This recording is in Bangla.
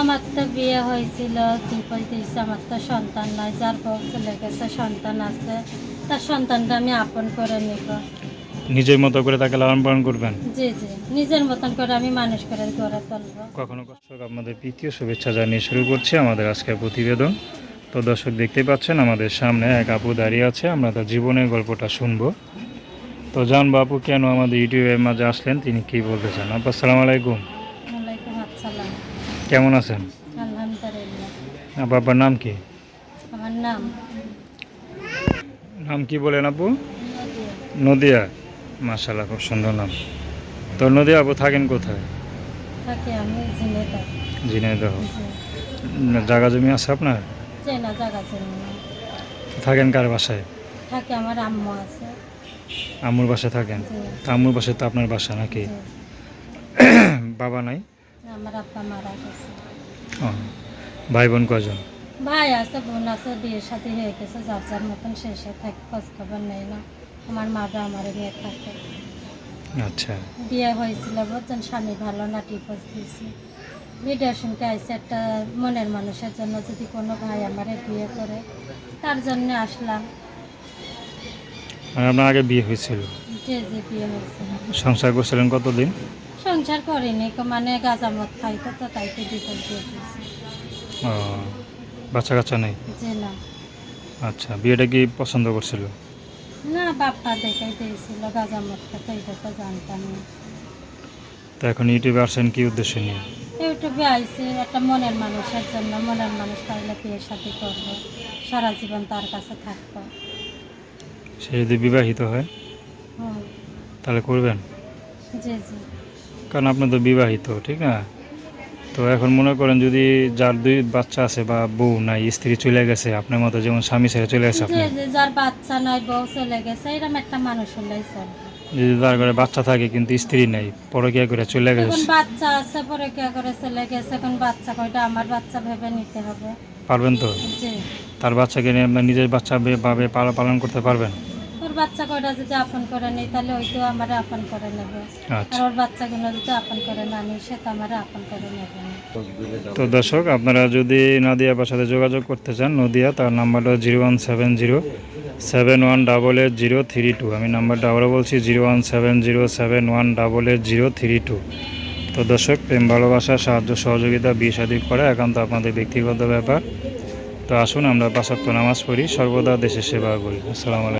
আমার তো বিয়ে হয়েছিল দুই পঁয়ত্রিশ আমার তো সন্তান নাই যার বউ চলে গেছে সন্তান আছে তার সন্তানটা আমি আপন করে নিব। নিজের মতো করে তাকে লালন পালন করবেন? জি জি নিজের মতন করে আমি মানুষ করে গড়ে তুলবো। কখনো দর্শক আপনাদের প্রীতীয় শুভেচ্ছা জানিয়ে শুরু করছি আমাদের আজকের প্রতিবেদন। তো দর্শক দেখতেই পাচ্ছেন আমাদের সামনে এক আপু দাঁড়িয়ে আছে আমরা তার জীবনের গল্পটা শুনব। তো জানব আপু কেন আমাদের ইউটিউবের মাঝে আসলেন তিনি কি বলতে চান? আপু আসসালামু আলাইকুম। কেমন আছেন? আলহামদুলিল্লাহ। আপনার নাম কি? আমার নাম নাম কি বলেন আপু? নদিয়া। মাশাল্লাহ খুব সুন্দর নাম। তো নদিয়া আপু থাকেন কোথায়? থাকি আমি ঝিনাইদহ। জি। জায়গা জমি আছে আপনার? না জায়গা না থাকেন কার বাসায়? থাকে আমার আম্মু আছে। আম্মুর বাসায় থাকেন? আম্মুর বাসায় তো আপনার বাসা নাকি? বাবা নাই? আমার আব্বা মারা গেছে। ভাই বোন কজন ভাই আছে বোন আছে বিয়ের সাথে হয়ে গেছে যার যার মতন শেষে থাকে খোঁজ খবর নেই না। আমার মাটা আমার নিয়ে থাকে। আচ্ছা। বিয়ে হয়েছিল বুঝছেন স্বামী ভালো না টিপস দিয়েছি। ভিডিও শুনতে আইসে একটা মনের মানুষের জন্য যদি কোনো ভাই আমারে বিয়ে করে তার জন্য আসলাম। আপনার আগে বিয়ে হয়েছিল? যে যে বিয়ে হয়েছে সংসার করছিলেন কতদিন? সংসার করিনি কো মানে গাজামত খাইতো তো তাইতে ডিভোর্স দিয়ে দিয়েছি। ও বাচ্চা কাচ্চা নেই? যে না। আচ্ছা বিয়েটা কি পছন্দ করছিল? না বাপ্পা দেখাই দিয়েছিল গাজামত খেতে এটা তো জানতাম না। তো এখন ইউটিউবে আসছেন কি উদ্দেশ্য নিয়ে? ইউটিউবে আইসি একটা মনের মানুষের জন্য মনের মানুষ পাইলে বিয়ে শাদি করব সারা জীবন তার কাছে থাকব। সে যদি বিবাহিত হয় হুম। তাহলে করবেন? জি জি। কারণ আপনি তো বিবাহিত ঠিক না? তো এখন মনে করেন যদি যার দুই বাচ্চা আছে বা বউ নাই স্ত্রী চলে গেছে আপনার মতো যেমন স্বামী ছেড়ে চলে গেছে আপনি। যার বাচ্চা নাই বউ চলে গেছে এরকম একটা মানুষ হলেই যদি তার ঘরে বাচ্চা থাকে কিন্তু স্ত্রী নাই পরে পরকিয়া করে চলে এখন গেছে বাচ্চা আছে পরে কে করে চলে গেছে এখন বাচ্চা কয়টা আমার বাচ্চা ভেবে নিতে হবে। পারবেন তো? তার বাচ্চাকে নিয়ে আপনার নিজের বাচ্চা ভাবে পালন করতে পারবেন? বাচ্চা কয়টা যদি আপন করে নেই তাহলে ওইটাও আমার আপন করে নেবে। আর আচ্ছা ওর বাচ্চাগুলো যদি আপন করে না নিই সে তো আমার আপন করে নেবে তো দর্শক আপনারা যদি নাদিয়া আপার সাথে যোগাযোগ করতে চান নদিয়া তার নাম্বারটা zero one seven zero seven one double eight zero three two. আমি নাম্বারটা আবারও বলছি zero one seven zero seven one double eight zero three two. তো দর্শক প্রেম ভালোবাসা সাহায্য সহযোগিতা বিয়ে শাদী করা একান্ত আপনাদের ব্যক্তিগত ব্যাপার। তো আসুন আমরা পাঁচাত্তর নামাজ পড়ি সর্বদা দেশের সেবা করি। আসসালামু আলাইকুম।